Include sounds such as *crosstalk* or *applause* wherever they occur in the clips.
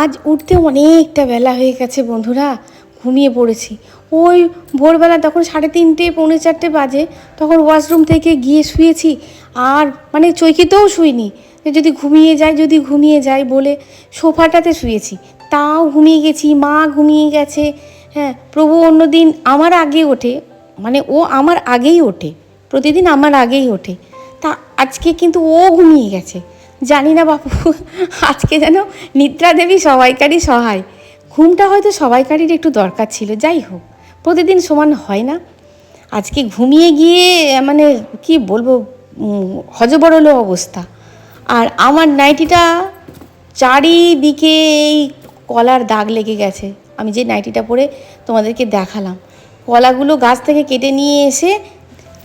আজ উঠতে অনেকটা বেলা হয়ে গেছে বন্ধুরা, ঘুমিয়ে পড়েছি। ওই ভোরবেলা তখন সাড়ে তিনটে, পৌনে চারটে বাজে, তখন ওয়াশরুম থেকে গিয়ে শুয়েছি। আর মানে চৈকিতেও শুইনি যদি ঘুমিয়ে যায়, যদি ঘুমিয়ে যায় বলে সোফাটাতে শুয়েছি। তাও ঘুমিয়ে গেছি, মা ঘুমিয়ে গেছে। হ্যাঁ প্রভু অন্যদিন আমার আগে ওঠে মানে ও আমার আগেই ওঠে, প্রতিদিন আমার আগেই ওঠে। তা আজকে কিন্তু ও ঘুমিয়ে গেছে। জানি না বাপু আজকে যেন নিদ্রা দেবী সবাইকারই সহায়। ঘুমটা হয়তো সবাইকারই একটু দরকার ছিল, যাই হোক, প্রতিদিন সমান হয় না। আজকে ঘুমিয়ে গিয়ে মানে কি বলব হজবরল অবস্থা। আর আমার নাইটিটা চারিদিকে এই কলার দাগ লেগে গেছে। আমি যে নাইটিটা পরে তোমাদেরকে দেখালাম, কলাগুলো গাছ থেকে কেটে নিয়ে এসে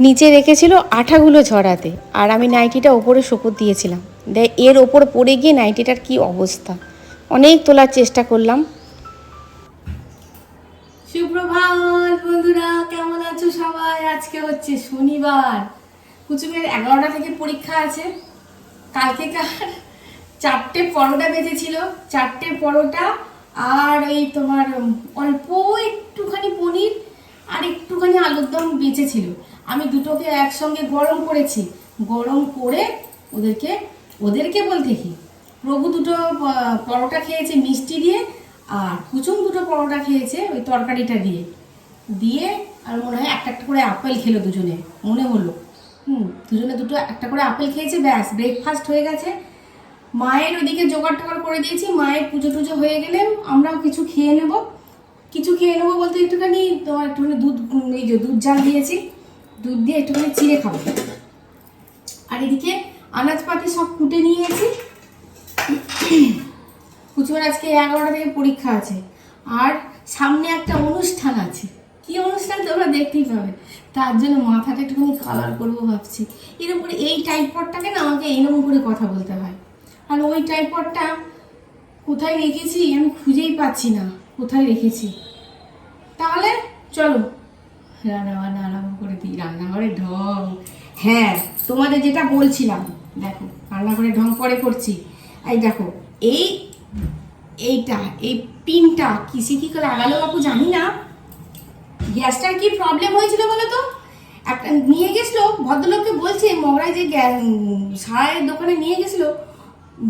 নিচে রেখেছিল আঠাগুলো ঝরাতে। আর আমি নাইটিটা ওপরে শোকর দিয়েছিলাম। এর ওপর পড়ে গিয়ে নাইটিটার কি অবস্থা? অনেক তোলার চেষ্টা করলাম। সুপ্রভাত বন্ধুরা, কেমন আছো সবাই? আজকে হচ্ছে শনিবার। কুচুমের এগারোটা থেকে পরীক্ষা আছে। কালকেকার চারটে পরোটা বেজেছিল। চারটে পরোটা আর এই তোমার অল্প একটুখানি পনির আর একটুখানি আলুর দম বেঁচেছিল। আমি দুটোকে একসঙ্গে গরম করেছি। গরম করে ওদেরকে ওদেরকে বলতে কি? প্রভু দুটো পরোটা খেয়েছে মিষ্টি দিয়ে, আর কুচুম দুটো পরোটা খেয়েছে ওই তরকারিটা দিয়ে। দিয়ে আর মনে হয় একটা একটা করে আপেল খেলো দুজনে, মনে হলো। হুম, দুজনে দুটো একটা করে আপেল খেয়েছে, ব্যাস ব্রেকফাস্ট হয়ে গেছে। মায়ের ওদিকে জোগাড় টোগাড় করে দিয়েছি, মায়ের পুজো টুজো হয়ে গেলে আমরাও কিছু খেয়ে নেব। কিছু খেয়ে নেব বলতে একটুখানি, তোমার একটুখানি দুধ এই যে দুধ জাল দিয়েছি, দুধ দিয়ে একটুখানি চিড়ে খাব। আর এদিকে আনাজপাতি সব কুটে নিয়েছি। কুচুমার আজকে এগারোটা থেকে পরীক্ষা আছে। আর সামনে একটা অনুষ্ঠান আছে। কি অনুষ্ঠান তোমরা দেখতেই পাবে। তার জন্য মাথাটা একটুখানি কালার করব ভাবছি। এরকম করে এই টাইপটটাকে না আমাকে এইরকম করে কথা বলতে হয়। আর ওই টাইপটটা কোথায় রেখেছি আমি খুঁজেই পাচ্ছি না। কোথায় রেখেছি? তাহলে চলো। রান্না বান্না আরম্ভ করে দিই। রান্নাঘরে ঢং। হ্যাঁ তোমাদের যেটা বলছিলাম দেখো রান্নাঘরে ঢং পরে করছি। এই দেখো, এই, এইটা, এই পিনটা কিসে কি করে লাগালো বাপু জানি না। গ্যাসটার কি প্রবলেম হয়েছিল বলো তো? একটা নিয়ে গেছিল, ভদ্রলোককে বলছে, মগরায় যে সারাইয়ের দোকানে নিয়ে গেছিল।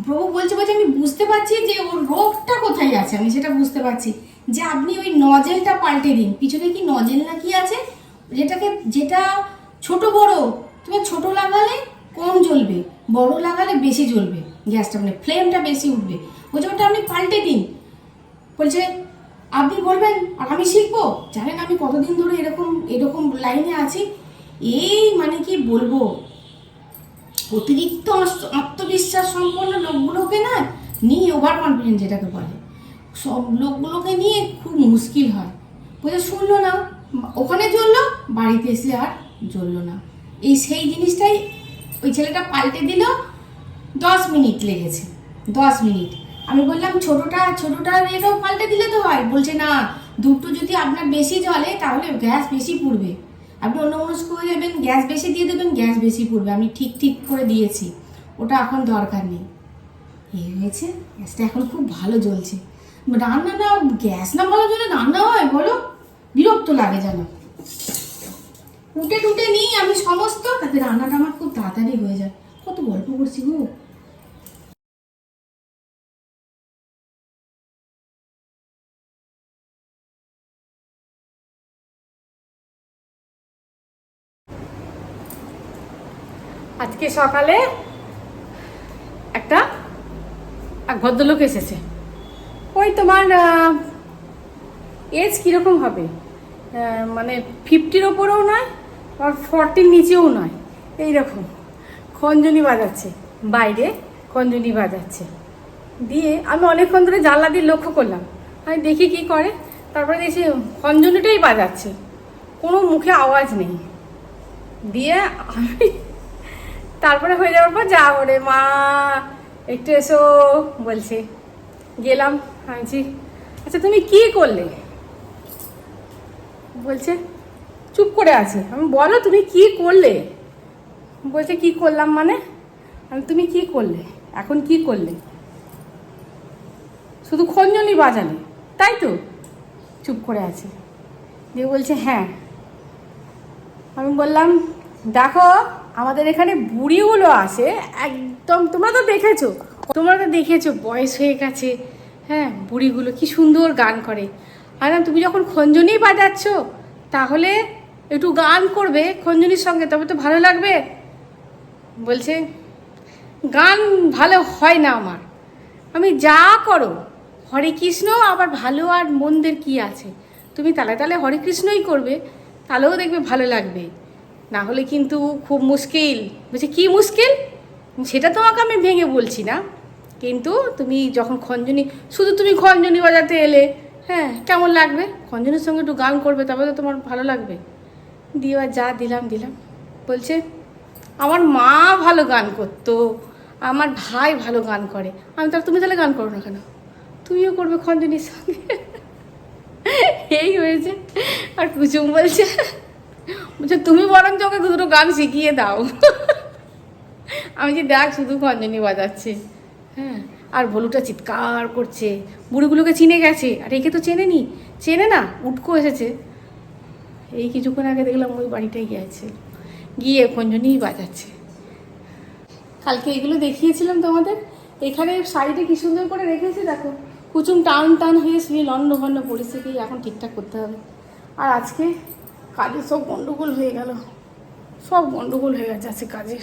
প্রভু বলছে বলছে, আমি বুঝতে পারছি যে ওর রোগটা কোথায় আছে, আমি সেটা বুঝতে পারছি। যে আপনি ওই নজেলটা পাল্টে দিন। পিছনে কি নজেল না কি আছে? যেটাকে, যেটা ছোট বড় তুমি ছোট লাগালে কম জ্বলবে, বড় লাগালে বেশি জ্বলবে। গ্যাসটা মানে ফ্লেমটা বেশি উঠবে। বলছে, ওটা আপনি পাল্টে দিন। বলছে, আপনি বলবেন আর আমি শিখব জানেন আমি কতদিন ধরে এরকম এরকম লাইনে আছি? এই মানে কি বলব? অতিরিক্ত আত্মবিশ্বাস সম্পন্ন লোকগুলোকে না নিয়ে ওভার কনফিডেন্স যেটাকে বলে, সব লোকগুলোকে নিয়ে খুব মুশকিল হয়। বলছে, শুনলো না, ওখানে জ্বললো, বাড়িতে এসে আর জ্বললো না। এই সেই জিনিসটাই ওই ছেলেটা পাল্টে দিল, দশ মিনিট লেগেছে, দশ মিনিট। আমি বললাম, ছোটোটা ছোটোটা এটাও পাল্টে দিলে তো হয়। বলছে, না, দুটো যদি আপনার বেশি জ্বলে, তাহলে গ্যাস বেশি পুড়বে। আপনি অন্য মনস্ক হয়ে যাবেন, গ্যাস বেশি দিয়ে দেবেন, গ্যাস বেশি পুড়বে। আমি ঠিক ঠিক করে দিয়েছি, ওটা এখন দরকার নেই। এই হয়েছে, গ্যাসটা এখন খুব ভালো জ্বলছে। রান্না না, গ্যাস না ভালো জ্বলে রান্না হয়, বলো? বিরক্ত লাগে যেন। উঠে টুটে নিই আমি সমস্ত। তাতে রান্নাটা আমার খুব তাড়াতাড়ি হয়ে যায়। কত গল্প করছি গো। আজকে সকালে একটা এক ভদ্রলোক এসেছে। ওই তোমার এজ কীরকম হবে? মানে ফিফটির ওপরেও নয়? আর ফর্টির নিচেও নয়। এই রকম খঞ্জনি বাজাচ্ছে। বাইরে খঞ্জনি বাজাচ্ছে। দিয়ে আমি অনেকক্ষণ ধরে জানলা দিয়ে লক্ষ্য করলাম। আমি দেখি কি করে। তারপরে দেখছি খঞ্জনিটাই বাজাচ্ছে। কোনো মুখে আওয়াজ নেই। দিয়ে আমি তারপরে হয়ে যাওয়ার পর যা ওরে মা, একটু এসো বলছে। গেলাম। আমি আচ্ছা তুমি কি করলে? বলছে চুপ করে আছে। আমি বলো তুমি কি করলে? বলছে, কি করলাম মানে? আমি, তুমি কি করলে? এখন কি করলে? শুধু খঞ্জনি বাজালে। তাই তো? চুপ করে আছে। দিয়ে বলছে হ্যাঁ। আমি বললাম, দেখো, আমাদের এখানে বুড়িগুলো আসে একদম তোমরা তো দেখেছ? তোমরা তো দেখেছ, বয়স হয়ে গেছে। হ্যাঁ বুড়িগুলো কি সুন্দর গান করে। আর, তুমি যখন খঞ্জনি বাজাচ্ছ, তাহলে একটু গান করবে খঞ্জনির সঙ্গে, তবে তো ভালো লাগবে। বলছে, গান ভালো হয় না আমার। আমি যা করো, হরে কৃষ্ণ, আবার ভালো আর মন্দের কি আছে? তুমি তালে তালে হরে কৃষ্ণই করবে তাহলেও দেখবে ভালো লাগবে। না হলে কিন্তু খুব মুশকিল। বলছে, কি মুশকিল? সেটা তোমাকে আমি ভেঙে বলছি না। কিন্তু তুমি যখন খঞ্জনি, শুধু তুমি খঞ্জনি বাজাতে এলে হ্যাঁ কেমন লাগবে? খঞ্জনির সঙ্গে একটু গান করবে, তবে তো তোমার ভালো লাগবে। দিয়ে যা দিলাম দিলাম। বলছে, আমার মা ভালো গান করতো, আমার ভাই ভালো গান করে। আমি তাহলে তুমি তাহলে গান করো না কেন? তুমিও করবে খঞ্জনির সঙ্গে। এই হয়েছে। আর কুচুম বলছে বলছে, তুমি বরঞ্চ ওকে দুটো গান শিখিয়ে দাও। আমি যে, দেখ, শুধু খঞ্জনি বাজাচ্ছে। হ্যাঁ আর ভলুটা চিৎকার করছে। বুড়িগুলোকে চিনে গেছে। আর একে তো চেনে নি চেনে না, উটকো এসেছে। এই কিছুক্ষণ আগে দেখলাম ওই বাড়িটাই গিয়েছে। গিয়ে খঞ্জনিই বাজাচ্ছে। কালকে এগুলো দেখিয়েছিলাম তোমাদের? এখানে সাইডে কি সুন্দর করে রেখেছি দেখো। কুচুম টান টান হয়ে শুয়ে লন্ড ভন্ড পরিস্থিতি এখন ঠিকঠাক করতে হবে। আর আজকে কাজে সব গন্ডগোল হয়ে গেল। সব গন্ডগোল হয়ে গেছে আজকে কাজে।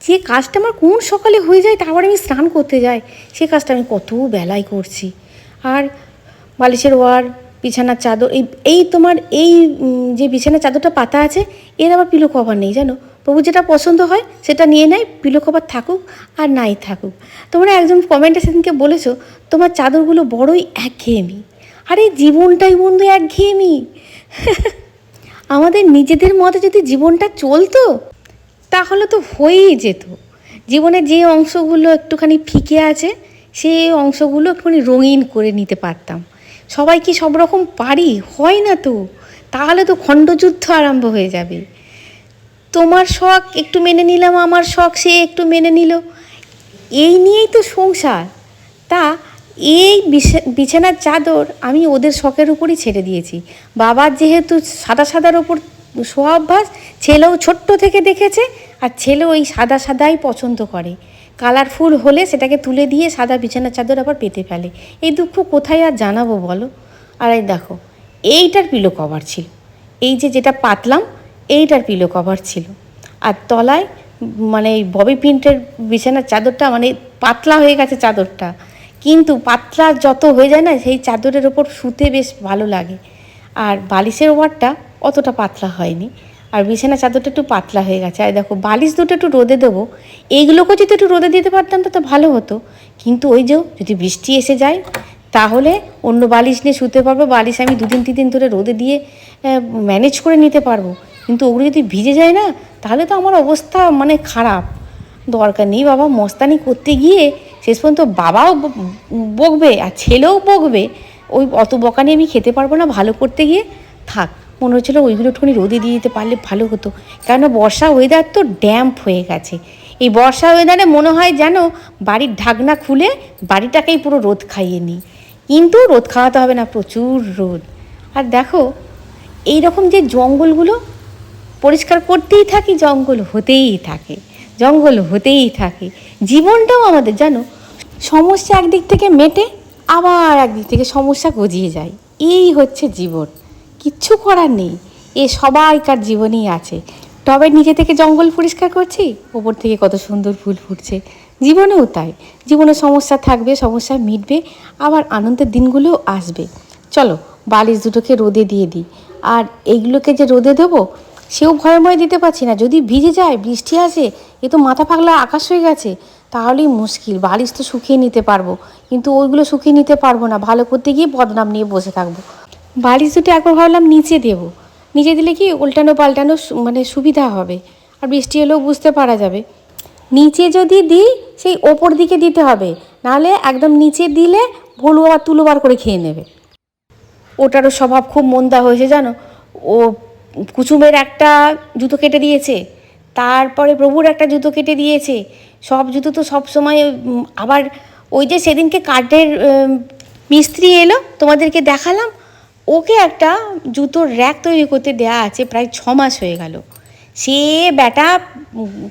যে কাজটা আমার কোন সকালে হয়ে যায় তারপরে আমি স্নান করতে যাই, সে কাজটা আমি কত বেলায় করছি। আর বালিশের ওয়ার বিছানার চাদর, এই এই তোমার এই যে বিছানার চাদরটা পাতা আছে, এর আবার পিলো কভার নেই, জানো? প্রভু যেটা পছন্দ হয়, সেটা নিয়ে নেয় পিলো কভার থাকুক আর নাই থাকুক। তোমরা একজন কমেন্টে সেদিনকে বলেছ, তোমার চাদরগুলো বড়ই একঘেয়েমি। আরে, জীবনটাই বন্ধু একঘেয়েমি। *laughs* আমাদের নিজেদের মতে যদি জীবনটা চলতো, তাহলে তো হয়েই যেত। জীবনে যে অংশগুলো একটুখানি ফিকে আছে, সেই অংশগুলো একটুখানি রঙিন করে নিতে পারতাম। সবাই কি সব রকম পারি হয় না তো তাহলে তো খণ্ডযুদ্ধ আরম্ভ হয়ে যাবে তোমার শখ একটু মেনে নিলাম আমার শখ সে একটু মেনে নিল এই নিয়েই তো সংসার তা এই বিছা- বিছানার চাদর আমি ওদের শখের উপরই ছেড়ে দিয়েছি বাবার যেহেতু সাদা সাদার ওপর শোয়া অভ্যাস ছেলেও ছোট্ট থেকে দেখেছে আর ছেলে ওই সাদা সাদাই পছন্দ করে কালারফুল হলে সেটাকে তুলে দিয়ে সাদা বিছানার চাদর আবার পেতে ফেলে। এই দুঃখ কোথায় আর জানাব বলো? আর এই দেখো, এইটার পিলো কভার ছিল। এই যে যেটা পাতলাম, এইটার পিলো কভার ছিল। আর তলায় মানে ববি প্রিন্টের বিছানার চাদরটা মানে পাতলা হয়ে গেছে চাদরটা। কিন্তু পাতলা যত হয়ে যায় না, সেই চাদরের ওপর শুতে বেশ ভালো লাগে। আর বালিশের ওয়ারটা অতটা পাতলা হয়নি। আর বিছানা চাদরটা একটু পাতলা হয়ে গেছে। আর দেখো, বালিশ দুটো একটু রোদে দেবো। এইগুলোকে যদি একটু রোদে দিতে পারতাম তো তো ভালো হতো। কিন্তু ওই যে যদি বৃষ্টি এসে যায়, তাহলে অন্য বালিশ নিয়ে শুতে পারব, বালিশ আমি দুদিন তিন দিন ধরে রোদে দিয়ে ম্যানেজ করে নিতে পারব। কিন্তু ওগুলো যদি ভিজে যায় না, তাহলে তো আমার অবস্থা মানে খারাপ। দরকার নেই বাবা, মস্তানি করতে গিয়ে শেষ পর্যন্ত বাবাও বকবে আর ছেলেও বকবে। ওই অত বকানি আমি খেতে পারব না, ভালো করতে গিয়ে থাক। মনে হচ্ছিল ওইগুলো একটুখানি রোদে দিয়ে দিতে পারলে ভালো হতো। কেন বর্ষা ওয়েদার তো ড্যাম্প হয়ে গেছে। এই বর্ষা ওয়েদারে মনে হয় যেন বাড়ির ঢাকনা খুলে বাড়িটাকেই পুরো রোদ খাইয়ে নিই। কিন্তু রোদ খাওয়াতে হবে না, প্রচুর রোদ। আর দেখো এই রকম যে জঙ্গলগুলো পরিষ্কার করতেই থাকি, জঙ্গল হতেই থাকে, জঙ্গল হতেই থাকে। জীবনটাও আমাদের জানো সমস্যা একদিক থেকে মেটে আবার একদিক থেকে সমস্যা গজিয়ে যায়। এই হচ্ছে জীবন। কিচ্ছু করার নেই। এ সবাইকার জীবনেই আছে। টবের নিচে থেকে জঙ্গল পরিষ্কার করছি, ওপর থেকে কত সুন্দর ফুল ফুটছে। জীবনেও তাই। জীবনে সমস্যা থাকবে, সমস্যা মিটবে, আবার আনন্দের দিনগুলোও আসবে। চলো, বালিশ দুটোকে রোদে দিয়ে দিই। আর এইগুলোকে যে রোদে দেবো, সেও ভয়ে ভয়ে দিতে পারছি না। যদি ভিজে যায়, বৃষ্টি আসে, এ তো মাথা পাগলা আকাশ হয়ে গেছে, তাহলেই মুশকিল। বালিশ তো শুকিয়ে নিতে পারব, কিন্তু ওইগুলো শুকিয়ে নিতে পারব না। ভালো করতে গিয়ে বদনাম নিয়ে বসে থাকব। বালিশ দুটো একবার ভাবলাম নিচে দেবো। নিচে দিলে কি উল্টানো পাল্টানো মানে সুবিধা হবে। আর বৃষ্টি এলেও বুঝতে পারা যাবে। নিচে যদি দিই, সেই ওপর দিকে দিতে হবে। নাহলে একদম নিচে দিলে ভুলু আবার তুলো বার করে খেয়ে নেবে। ওটারও স্বভাব খুব মন্দা হয়েছে জানো। ও কুচুমের একটা জুতো কেটে দিয়েছে। তারপরে প্রভুর একটা জুতো কেটে দিয়েছে। সব জুতো তো সব সময় আবার ওই যে সেদিনকে কাঠের মিস্ত্রি এলো, তোমাদেরকে দেখালাম। ওকে একটা জুতোর র্যাক তৈরি করতে দেয়া আছে, প্রায় ছ মাস হয়ে গেল। সে ব্যাটা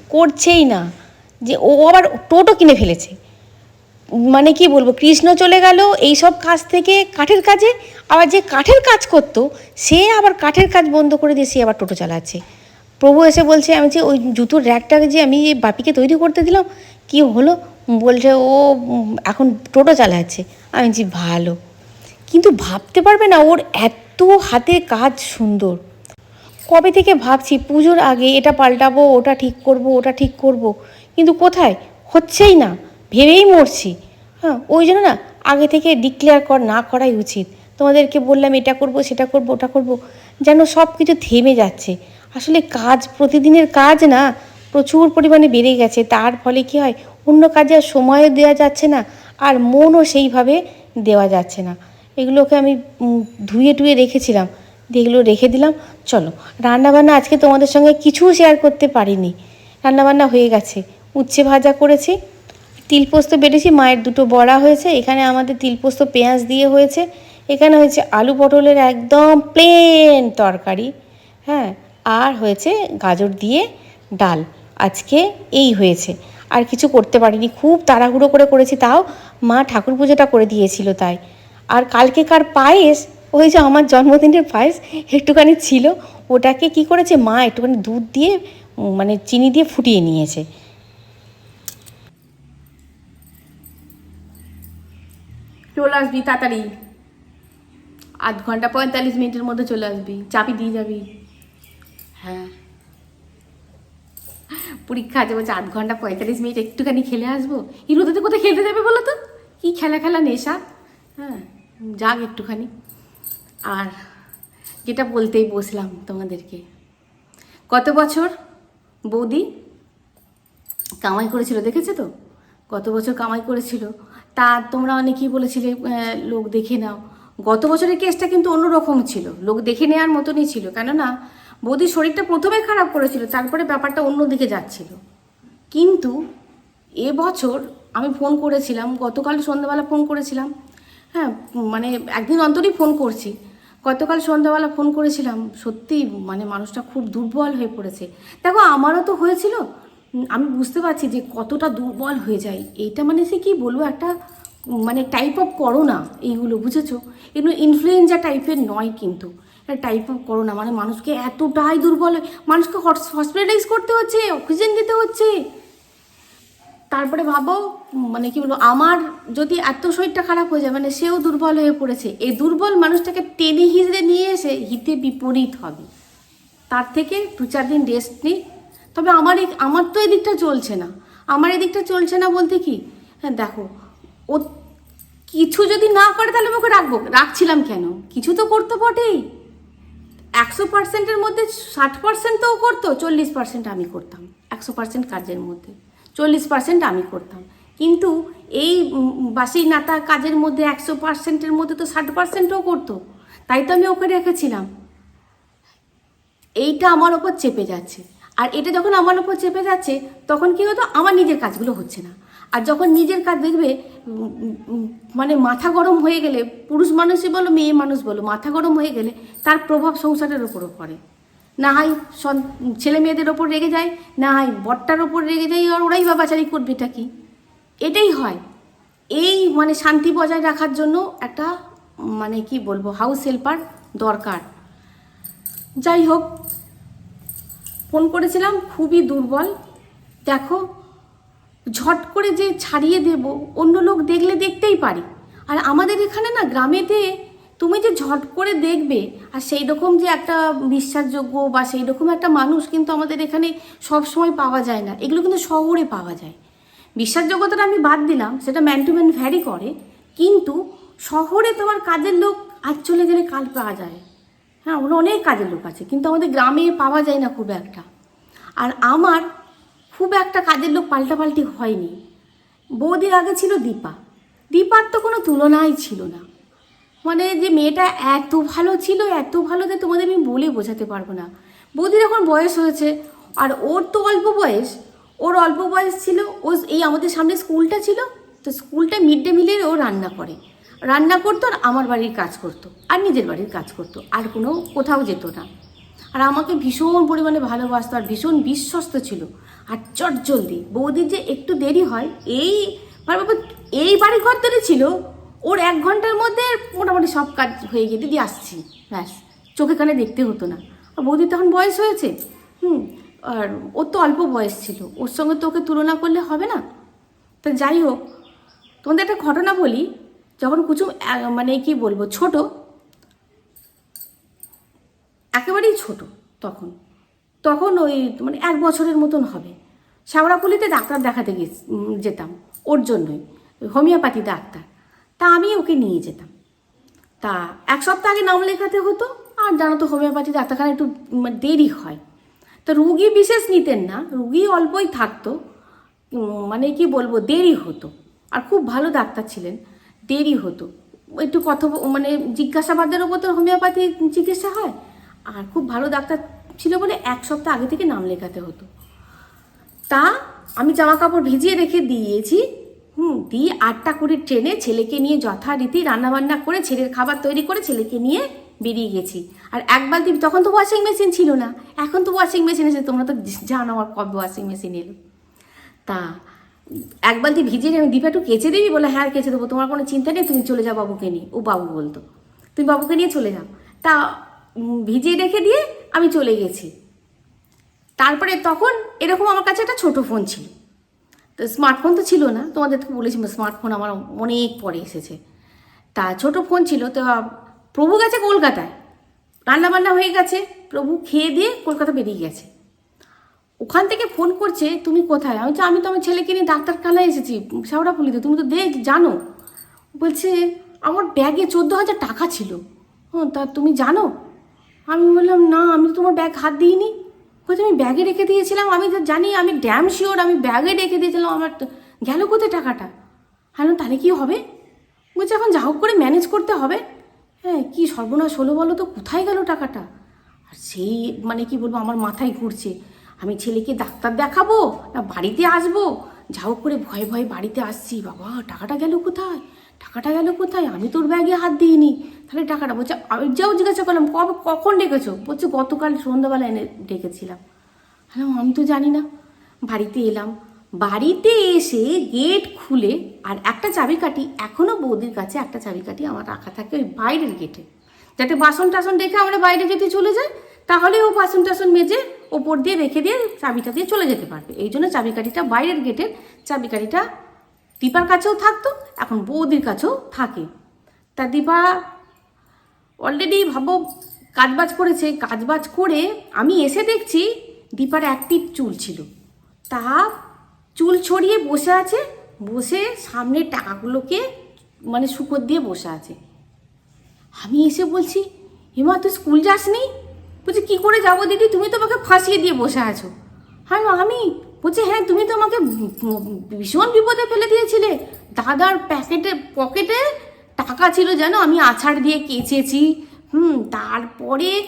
করছেই না। যে ও আবার টোটো কিনে ফেলেছে। মানে কি বলব, কৃষ্ণ চলে গেল, এই সব কাজ থেকে কাঠের কাজে। আবার যে কাঠের কাজ করতো, সে আবার কাঠের কাজ বন্ধ করে দিয়ে সে আবার টোটো চালাচ্ছে। প্রভু এসে বলছে, আমি যে ওই জুতোর র্যাকটাকে যে আমি এই বাপিকে তৈরি করতে দিলাম, কি হলো? বলছে, ও এখন টোটো চালাচ্ছে। আমি যে ভালো। কিন্তু ভাবতে পারবে না ওর এত হাতে কাজ সুন্দর। কবে থেকে ভাবছি পুজোর আগে এটা পাল্টাবো, ওটা ঠিক করব, ওটা ঠিক করব। কিন্তু কোথায়? হচ্ছেই না, ভেবেই মরছি। হ্যাঁ ওই জন্য না আগে থেকে ডিক্লেয়ার কর, না করাই উচিত। তোমাদেরকে বললাম এটা করব, সেটা করব, ওটা করব। যেন সব কিছু থেমে যাচ্ছে। আসলে কাজ প্রতিদিনের কাজ না, প্রচুর পরিমাণে বেড়ে গেছে। তার ফলে কি হয়? অন্য কাজে আর সময়ও দেওয়া যাচ্ছে না, আর মনও সেইভাবে দেওয়া যাচ্ছে না। এগুলোকে আমি ধুয়ে টুয়ে রেখেছিলাম। এগুলো রেখে দিলাম, চলো। রান্নাবান্না আজকে তোমাদের সঙ্গে কিছু শেয়ার করতে পারিনি। রান্নাবান্না হয়ে গেছে। উচ্ছে ভাজা করেছি তিলপোস্ত বেটেছি, মায়ের দুটো বড়া হয়েছে, এখানে আমাদের তিলপোস্ত পেঁয়াজ দিয়ে হয়েছে। এখানে হয়েছে আলু পটলের একদম প্লেন তরকারি হ্যাঁ আর হয়েছে গাজর দিয়ে ডাল। আজকে এই হয়েছে। আর কিছু করতে পারিনি, খুব তাড়াহুড়ো করে করেছি তাও। মা ঠাকুর পুজোটা করে দিয়েছিল তাই। আর কালকেকার পায়েস? ওই যে আমার জন্মদিনের পায়েস একটুখানি ছিল, ওটাকে কি করেছে মা একটুখানি দুধ দিয়ে মানে চিনি দিয়ে ফুটিয়ে নিয়েছে। চলে আসবি তাড়াতাড়ি। আধ ঘণ্টা পঁয়তাল্লিশ মিনিটের মধ্যে চলে আসবি। চাপি দিয়ে যাবি। হ্যাঁ। পরীক্ষা আছে বলছে আধ ঘণ্টা পঁয়তাল্লিশ মিনিট একটুখানি খেলে আসব। এই কোথায় খেলতে যাবে বলো তো? কি খেলা খেলা নেশা? হ্যাঁ। যাক একটুখানি। আর যেটা বলতেই বসলাম তোমাদেরকে। কত বছর বৌদি? কামাই করেছিল, দেখেছে তো? গত বছর কামাই করেছিল। তা তোমরা অনেকেই বলেছিলে লোক দেখে নাও। গত বছরের কেসটা কিন্তু অন্যরকম ছিল। লোক দেখে নেওয়ার মতনই ছিল। কেননা, বৌদির শরীরটা প্রথমে খারাপ করেছিল, তারপরে ব্যাপারটা অন্যদিকে যাচ্ছিল। কিন্তু এবছর আমি ফোন করেছিলাম, গতকাল সন্ধ্যাবেলা ফোন করেছিলাম। হ্যাঁ মানে একদিন অন্তরই ফোন করছি। গতকাল সন্ধ্যাবেলা ফোন করেছিলাম, সত্যি মানে মানুষটা খুব দুর্বল হয়ে পড়েছে। দেখো, আমারও তো হয়েছিল। আমি বুঝতে পারছি যে কতটা দুর্বল হয়ে যায়। এইটা মানে সে কি বলব, একটা মানে টাইপ অফ করোনা এইগুলো, বুঝেছ? এগুলো ইনফ্লুয়েঞ্জা টাইপের নয় কিন্তু। টাইপ অফ করোনা মানে মানুষকে এতটাই দুর্বল মানুষকে হসপিটালাইজ করতে হচ্ছে অক্সিজেন দিতে হচ্ছে। তারপরে ভাবো মানে কি বলব, আমার যদি এত শরীরটা খারাপ হয়ে যায় মানে সেও দুর্বল হয়ে পড়েছে, এই দুর্বল মানুষটাকে টেনে হিজড়ে নিয়ে এসে হিতে বিপরীত হবে। তার থেকে দু চার দিন রেস্ট নিই। তবে আমার এই, আমার তো এদিকটা চলছে না। আমার এদিকটা চলছে না বলতে কি হ্যাঁ দেখো, ও কিছু যদি না করে তাহলে ওকে রাখব। রাখছিলাম কেন? কিছু তো করতে বটেই। একশো পার্সেন্টের মধ্যে ষাট পার্সেন্ট তো করতো, চল্লিশ পার্সেন্ট আমি করতাম। একশো পার্সেন্ট কাজের মধ্যে। চল্লিশ পার্সেন্ট আমি করতাম। কিন্তু এই বাসি নাতা কাজের মধ্যে একশো পার্সেন্টের মধ্যে তো ষাট পার্সেন্টও করতো। তাই তো আমি ওকে রেখেছিলাম। এইটা আমার ওপর চেপে যাচ্ছে। আর এটা যখন আমার ওপর চেপে যাচ্ছে, তখন কি হতো? আমার নিজের কাজগুলো হচ্ছে না। আর যখন নিজের কাজ দেখবে মানে মাথা গরম হয়ে গেলে, পুরুষ মানুষই বলো, মেয়ে মানুষ বলো, মাথা গরম হয়ে গেলে, তার প্রভাব সংসারের ওপরও পড়ে। না হয় ছেলে মেয়েদের ওপর রেগে যায়, না হয় বটটার ওপর রেগে যায়, আর ওরাই বাবাচারি করবে এটা কি? এটাই হয়। এই মানে শান্তি বজায় রাখার জন্য একটা মানে কি বলব হাউস হেল্পার দরকার। যাই হোক ফোন করেছিলাম, খুবই দুর্বল। দেখো, ঝট করে যে ছাড়িয়ে দেব, অন্য লোক দেখলে দেখতেই পারি। আর আমাদের এখানে না, গ্রামেতে তুমি যে ঝট করে দেখবে, আর সেই রকম যে একটা বিশ্বাসযোগ্য বা সেই রকম একটা মানুষ কিন্তু আমাদের এখানে সব সময় পাওয়া যায় না। এগুলো কিন্তু শহরে পাওয়া যায়। বিশ্বাসযোগ্যতাটা আমি বাদ দিলাম, সেটা ম্যান টু ম্যান ভ্যারি করে। কিন্তু শহরে তোমার কাজের লোক আজ চলে গেলে কাল পাওয়া যায়। হ্যাঁ ওগুলো অনেক কাজের লোক আছে, কিন্তু আমাদের গ্রামে পাওয়া যায় না খুব একটা। আর আমার খুব একটা কাজের লোক পাল্টাপাল্টি হয়নি। বৌদির আগে ছিল দীপা। দীপার তো কোনো তুলনাই ছিল না। মানে যে মেয়েটা এত ভালো ছিল, এত ভালো যে তোমাদের আমি বলে বোঝাতে পারব না। বৌদির এখন বয়স হয়েছে, আর ওর তো অল্প বয়স। ওর অল্প বয়স ছিল, ও এই আমাদের সামনে স্কুলটা ছিল, তো স্কুলটা মিড ডে মিলের ও রান্না করে। রান্না করতো আর আমার বাড়ির কাজ করতো, আর নিজের বাড়ির কাজ করতো, আর কোনো কোথাও যেত না। আর আমাকে ভীষণ পরিমাণে ভালোবাসতো, আর ভীষণ বিশ্বস্ত ছিল, আর চট জলদি বৌদির যে একটু দেরি হয়, এই মানে বাবা, এই বাড়ি ঘর ছিল ওর এক ঘণ্টার মধ্যে মোটামুটি সব কাজ হয়ে গিয়ে দিদি আসছি, ব্যাস। চোখে কানে দেখতে হতো না। আর বৌদির তখন বয়স হয়েছে, হুম, আর ওর তো অল্প বয়স ছিল। ওর সঙ্গে তো ওকে তুলনা করলে হবে না। তা যাই হোক, তোমাদের একটা ঘটনা বলি। যখন কুচুম মানে কি বলব, ছোট, একেবারেই ছোট তখন তখন ওই মানে এক বছরের মতন হবে। শ্যাওড়াপুলিতে ডাক্তার দেখাতে গিয়ে যেতাম, ওর জন্যই। Homeopathy doctor. তা আমি ওকে নিয়ে যেতাম। তা এক সপ্তাহ আগে নাম লেখাতে হতো, আর জানো তো হোমিওপ্যাথি ডাক্তারখানা একটু দেরি হয়। তো রুগী বিশেষ নিতেন না, রুগী অল্পই থাকতো মানে কি বলব, দেরি হতো। আর খুব ভালো ডাক্তার ছিলেন, দেরি হতো। একটু কথা মানে জিজ্ঞাসাবাদের ওপর তো হোমিওপ্যাথি চিকিৎসা হয়, আর খুব ভালো ডাক্তার ছিল বলে এক সপ্তাহ আগে থেকে নাম লেখাতে হতো। তা আমি জামা কাপড় ভিজিয়ে রেখে দিয়েছি হুম, দিয়ে আটটা করে ট্রেনে ছেলেকে নিয়ে যথারীতি রান্নাবান্না করে ছেলের খাবার তৈরি করে ছেলেকে নিয়ে বেরিয়ে গেছি। আর এক বালতি, তখন তো ওয়াশিং মেশিন ছিল না। এখন তো ওয়াশিং মেশিন এসে তোমরা তো জানো আমার কবে ওয়াশিং মেশিন এলো। তা, এক বালতি ভিজিয়ে আমি দীপা একটু কেচে দিবি বলে হ্যাঁ কেচে দেবো। তোমার কোনো চিন্তা নেই, তুমি চলে যাও বাবুকে নিয়ে। ও বাবু বলতো, তুমি বাবুকে নিয়ে চলে যাও। তা ভিজিয়ে রেখে দিয়ে আমি চলে গেছি। তারপরে তখন এরকম আমার কাছে একটা ছোট ফোন ছিল। তো স্মার্টফোন তো ছিল না তোমাদেরকে বলেছি স্মার্টফোন আমার অনেক পরে এসেছে। তা ছোট ফোন ছিল, তো প্রভু গেছে কলকাতায়। রান্নাবান্না হয়ে গেছে, প্রভু খেয়ে দিয়ে কলকাতা বেরিয়ে গেছে। ওখান থেকে ফোন করছে, তুমি কোথায়? আমি আমি তো আমার ছেলেকে নিয়ে ডাক্তারখানায় এসেছি শেওড়াফুলিতে তুমি তো দেখ, জানো? বলছে, আমার ব্যাগে চোদ্দ হাজার টাকা ছিল। হ্যাঁ তা তুমি জানো? আমি বললাম, না, আমি তো তোমার ব্যাগ হাত দিইনি। বলছে, আমি ব্যাগে রেখে দিয়েছিলাম, আমি তো জানি, আমি ড্যাম শিওর আমি ব্যাগে রেখে দিয়েছিলাম, আমার গেল কোথায় টাকাটা? হ্যাঁ তাহলে কি হবে? বলছে, এখন যা হোক করে ম্যানেজ করতে হবে। হ্যাঁ কি সর্বনাশ হলো বলো তো, কোথায় গেল টাকাটা? আর সেই মানে কি বলব, আমার মাথায় ঘুরছে। আমি ছেলেকে ডাক্তার দেখাবো, না বাড়িতে আসব, যা হোক করে ভয়ে ভয়ে বাড়িতে আসছি, বাবা, টাকাটা গেল কোথায়? টাকাটা গেল কোথায়? আমি তোর ব্যাগে হাত দিইনি। তাহলে টাকাটা বলছে, আমি যাও জিজ্ঞাসা করলাম, কবে, কখন ডেকেছো? বলছে, গতকাল সন্ধ্যাবেলা এনে ডেকেছিলাম। হ্যাঁ আমি তো জানি না। বাড়িতে এলাম। বাড়িতে এসে গেট খুলে, আর একটা চাবিকাঠি এখনও বৌদির কাছে একটা চাবিকাঠি আমার রাখা থাকে ওই বাইরের গেটে। যাতে বাসন টাসন রেখে আমরা বাইরে যেতে চলে যাই, তাহলে ও বাসন টাসন মেজে ওপর দিয়ে রেখে দিয়ে চাবিটা দিয়ে চলে যেতে পারবে। এই জন্য চাবিকাঠিটা বাইরের গেটের চাবিকাঠিটা দীপার কাছেও থাকতো, এখন বৌদির কাছেও থাকে। তা দীপা অলরেডি ভাবো, কাজবাজ করেছে। কাজবাজ করে আমি এসে দেখছি দীপার অ্যাক্টিভ চুল ছিল। তা চুল ছড়িয়ে বসে আছে, বসে সামনের টাকাগুলোকে মানে শুকর দিয়ে বসে আছে। আমি এসে বলছি, হিমা, তুই স্কুল যাসনি? বলছি, কী করে যাব দিদি? তুমি তো আমাকে ফাঁসিয়ে দিয়ে বসে আছো। হ্যাঁ আমি বলছি হ্যাঁ তুমি তো আমাকে ভীষণ বিপদে ফেলে দিয়েছিলে। দাদার প্যাকেটে, পকেটে টাকা ছিল জানো আমি আছাড় দিয়ে কেচেছি। হুম, তারপরে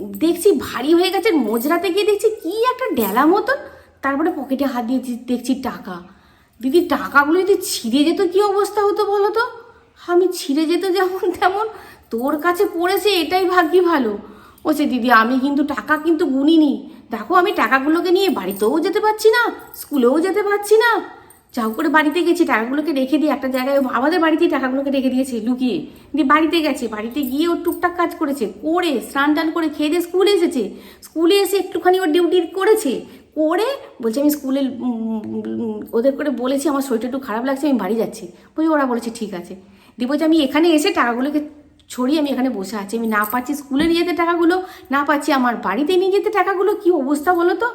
দেখছি ভারী হয়ে গেছে, মোজরাতে গিয়ে দেখছি কি একটা ডেলা মতন। তারপরে পকেটে হাত দিয়ে দেখছি- দেখছি টাকা। দিদি, টাকাগুলো যদি ছিঁড়ে যেত কি অবস্থা হতো বলো তো? আমি ছিঁড়ে যেত যেমন তেমন, তোর কাছে পড়েছে এটাই ভাগ্যি ভালো। বলছে, দিদি, আমি কিন্তু টাকা কিন্তু গুনিনি। দেখো, আমি টাকাগুলোকে নিয়ে বাড়িতেও যেতে পারছি না, স্কুলেও যেতে পারছি না। যাও করে বাড়িতে গেছি, টাকাগুলোকে রেখে দিয়ে একটা জায়গায় আমাদের বাড়িতেই টাকাগুলোকে রেখে দিয়েছে লুকিয়ে। দিয়ে বাড়িতে গেছে, বাড়িতে গিয়ে ও টুকটাক কাজ করেছে, করে স্নান টান করে খেয়ে দিয়ে স্কুলে এসেছে। স্কুলে এসে একটুখানি ওর ডিউটি করেছে, করে বলছে আমি স্কুলে ওদের করে বলেছি, আমার শরীরটা একটু খারাপ লাগছে, আমি বাড়ি যাচ্ছি। বলছি, ওরা বলেছে, ঠিক আছে। দিয়ে বলছে, আমি এখানে এসে টাকাগুলোকে ছড়িয়ে আমি এখানে বসে আছি। আমি না পাচ্ছি স্কুলে নিয়ে যেতে টাকাগুলো, না পাচ্ছি আমার বাড়িতে নিয়ে যেতে টাকাগুলো, কি অবস্থা বলো তো?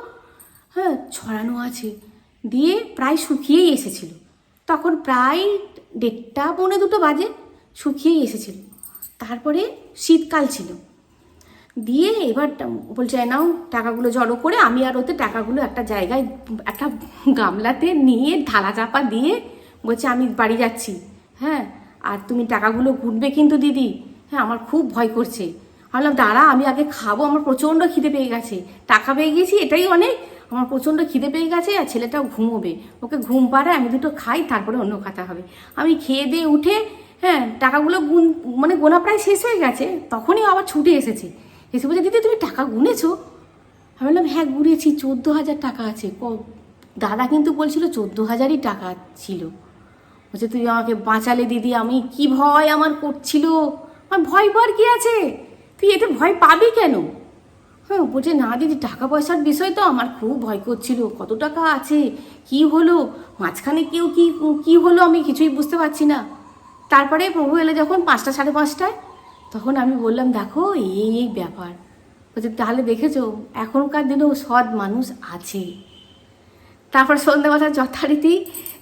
হ্যাঁ ছড়ানো আছে। দিয়ে প্রায় শুকিয়েই এসেছিল। তখন প্রায় দেড়টা পৌনে দুটো বাজে, শুকিয়েই এসেছিল। তারপরে শীতকাল ছিল। দিয়ে এবার বলছে, "এই নাও, টাকাগুলো জড়ো করে আমি আর ওতে টাকাগুলো একটা জায়গায়, একটা গামলাতে নিয়ে ঢালা চাপা দিয়ে বলছে, আমি বাড়ি যাচ্ছি। হ্যাঁ আর তুমি টাকাগুলো গুনবে কিন্তু দিদি। হ্যাঁ আমার খুব ভয় করছে। ভাবলাম, দাঁড়া, আমি আগে খাব, আমার প্রচণ্ড খিদে পেয়ে গেছে। টাকা পেয়ে গেছি, এটাই অনেক। আমার প্রচণ্ড খিদে পেয়ে গেছে আর ছেলেটাও ঘুমোবে। ওকে ঘুম পাড়ে আমি দুটো খাই, তারপরে অন্য কথা হবে। আমি খেয়ে দিয়ে উঠে হ্যাঁ টাকাগুলো গুন মানে গোনা প্রায় শেষ হয়ে গেছে। তখনই আবার ছুটে এসেছে। এসে বলছে, দিদি, তুমি টাকা গুনেছো? আমি বললাম হ্যাঁ গুনেছি। চোদ্দ হাজার টাকা আছে। দাদা কিন্তু বলছিল, চোদ্দ হাজারই টাকা ছিল। বলছে, তুই আমাকে বাঁচালে দিদি, আমি কি ভয় আমার করছিল? আমার ভয় পাওয়ার কি আছে? তুই এতে ভয় পাবি কেন? হ্যাঁ বলছে, না দিদি টাকা পয়সার বিষয় তো আমার খুব ভয় করছিল, কত টাকা আছে, কি হলো, মাঝখানে কেউ কি কি হলো আমি কিছুই বুঝতে পারছি না। তারপরে প্রভু এলো যখন পাঁচটা, সাড়ে পাঁচটায়, তখন আমি বললাম, দেখো, এই এই ব্যাপার। বলছে, তাহলে দেখেছ, এখনকার দিনেও সৎ মানুষ আছে। তারপর সন্ধ্যাবেলা যথারীতি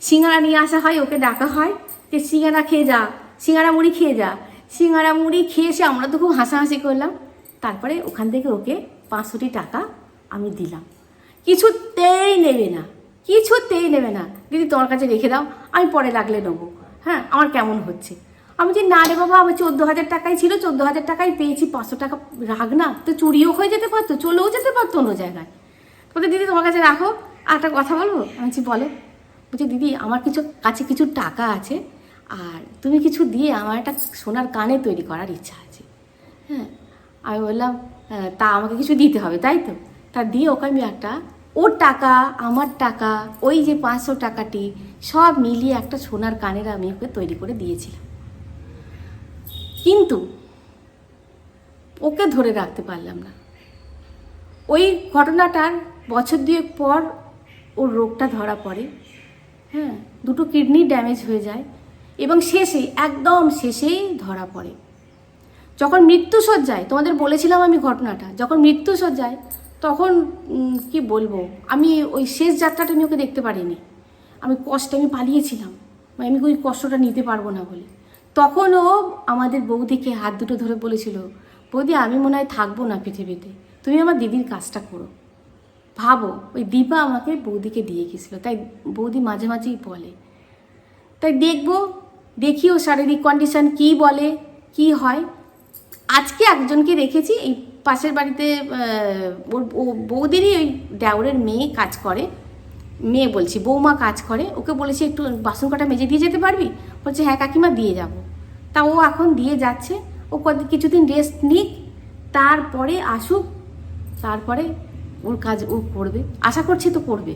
সিঙ্গারা নিয়ে আসা হয়, ওকে ডাকা হয় যে সিঙ্গারা খেয়ে যা, সিঙ্গারা মুড়ি খেয়ে যা। সিঙ্গারা মুড়ি খেয়ে এসে আমরা তো খুব হাসাহাসি করলাম। তারপরে ওখান থেকে ওকে পাঁচশোটি টাকা আমি দিলাম। কিছুতেই নেবে না, কিছুতেই নেবে না। দিদি, তোমার কাছে রেখে দাও, আমি পরে লাগলে নেব। হ্যাঁ আমার কেমন হচ্ছে? আমি যে, না রে বাবা, আমার চোদ্দ হাজার টাকাই ছিল, চোদ্দ হাজার টাকাই পেয়েছি, পাঁচশো টাকা রাখ না। তো চুরিও হয়ে যেতে পারতো, চলেও যেতে পারতো অন্য জায়গায়। বলতে দিদি, তোমার কাছে রাখো। আর একটা কথা বলব? আমি বলো। বলছি দিদি আমার কিছু কাছে কিছু টাকা আছে আর তুমি কিছু দিয়ে আমার একটা সোনার কানে তৈরি করার ইচ্ছা আছে। হ্যাঁ আমি বললাম "হ্যাঁ, তা আমাকে কিছু দিতে হবে তাই তো? তা দিয়ে ওকে আমি একটা ওর টাকা আমার টাকা ওই যে পাঁচশো টাকাটি সব মিলিয়ে একটা সোনার কানের আমি ওকে তৈরি করে দিয়েছিলাম। কিন্তু ওকে ধরে রাখতে পারলাম না। ওই ঘটনাটার বছর দুয়েক পর ওর রোগটা ধরা পড়ে। হ্যাঁ দুটো কিডনি ড্যামেজ হয়ে যায় এবং শেষে একদম শেষেই ধরা পড়ে। যখন মৃত্যু সজ্জায়, তোমাদের বলেছিলাম আমি ঘটনাটা, যখন মৃত্যু সজ্জায়, তখন কি বলব, আমি ওই শেষ যাত্রাটা আমি ওকে দেখতে পারিনি। আমি কষ্টে, আমি পালিয়েছিলাম। মানে আমি ওই কষ্টটা নিতে পারব না বলে। তখন ও আমাদের বৌদিকে হাত দুটো ধরে বলেছিল, বৌদি, আমি মনে হয় থাকব না পৃথিবীতে। তুমি আমার দিদির কাজটা করো। ভাবো, ওই দীপা আমাকে বৌদিকে দিয়ে গেছিল, তাই বৌদি মাঝে মাঝেই বলে। তাই দেখব, দেখি ও শারীরিক কন্ডিশন কি বলে, কি হয়। আজকে একজনকে রেখেছি, এই পাশের বাড়িতে ওর বৌদিরই ওই দেওরের মেয়ে কাজ করে, মেয়ে বলছি, বৌমা কাজ করে, ওকে বলেছি একটু বাসন কটা মেজে দিয়ে যেতে পারবি? বলছে হ্যাঁ কাকিমা, দিয়ে যাব। তা ও এখন দিয়ে যাচ্ছে, ও কিছুদিন রেস্ট নিক, তারপরে আসুক, তারপরে ওর কাজ ও করবে, আশা করছি তো করবে।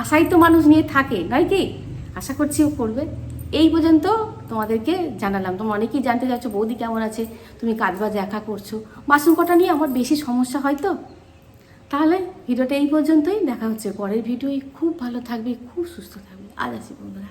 আশাই তো মানুষ নিয়ে থাকে, নয় কি? আশা করছি ও করবে। এই পর্যন্ত তোমাদেরকে জানালাম। তোমরা অনেকেই জানতে চাচ্ছ বৌদি কেমন আছে? তুমি কাজ বাজ একা করছ? বাসন কটা নিয়ে আমার বেশি সমস্যা হয় তো? তাহলে ভিডিওটা এই পর্যন্তই। দেখা হচ্ছে পরের ভিডিওই খুব ভালো থাকবে, খুব সুস্থ থাকবে। আজ আসি বন্ধুরা।